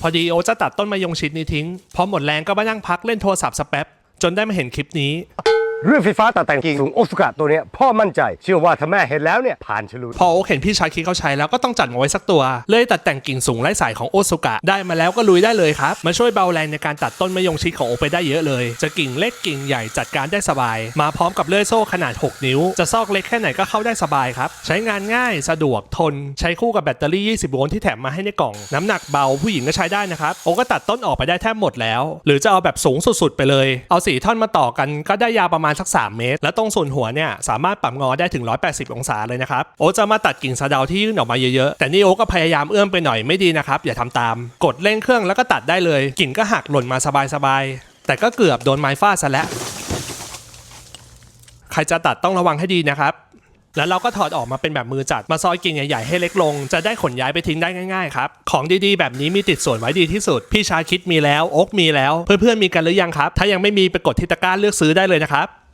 พอดีโอจะตัดต้นมะยงชิดนี้ทิ้ง พอหมดแรงก็มานั่งพักเล่นโทรศัพท์สกแป๊บจนได้มาเห็นคลิปนี้ เรื่องไฟฟ้าตัดแต่งกิ่งสูงโอสุกะตัวเนี้ยพ่อมั่นใจ เชื่อว่าถ้าแม่เห็นแล้วเนี่ยผ่านฉลุยพอโอ๊คเห็นพี่ชายคิดเขาใช้แล้วก็ต้องจัดมาไว้สักตัว เลยตัดแต่งกิ่งสูงไร้สายของโอซุกะได้มาแล้วก็ลุยได้เลยครับ มาช่วยเบาแรงในการตัดต้นมะยงชิดของโอ๊คไปได้เยอะเลย จะกิ่งเล็กกิ่งใหญ่จัดการได้สบาย มาพร้อมกับเลื่อยโซ่ขนาด 6 นิ้ว จะซอกเล็กแค่ไหนก็เข้าได้สบายครับใช้งานง่ายสะดวกทน ใช้คู่กับแบตเตอรี่ 20 โวลต์ที่แถมมาให้ในกล่อง น้ำหนักเบาผู้หญิงก็ใช้ได้นะครับโอ๊คก็ตัดต้นออกไปได้แทบหมดแล้ว หรือจะเอาแบบสูงสุดๆไปเลย เอาสีท่อนมาต่อกันก็ได้ยาวประมาณสัก 3 เมตร และตรงส่วนหัวเนี่ยสามารถปรับงอได้ถึง 180 องศาเลยนะครับ โอจะมาตัดกิ่งสะเดาที่ยื่นออกมาเยอะๆ แต่นี่โอก็พยายามเอื้อมไปหน่อยไม่ดีนะครับ อย่าทำตาม กดเร่งเครื่องแล้วก็ตัดได้เลย กิ่งก็หักหล่นมาสบายๆ แต่ก็เกือบโดนไม้ฟาดซะแล้ว ใครจะตัดต้องระวังให้ดีนะครับ แล้วเราก็ถอดออกมาเป็นแบบมือจัดมาซอยกิ่งใหญ่ๆให้เล็กลง จะได้ขนย้ายไปทิ้งได้ง่ายๆครับของดีๆ แบบนี้มีติดส่วนไว้ดีที่สุด พี่ชาคิดมีแล้ว อกมีแล้ว เพื่อนๆมีกันหรือยังครับ ถ้ายังไม่มีไปกดที่ตะกร้าเลือกซื้อได้เลยนะครับ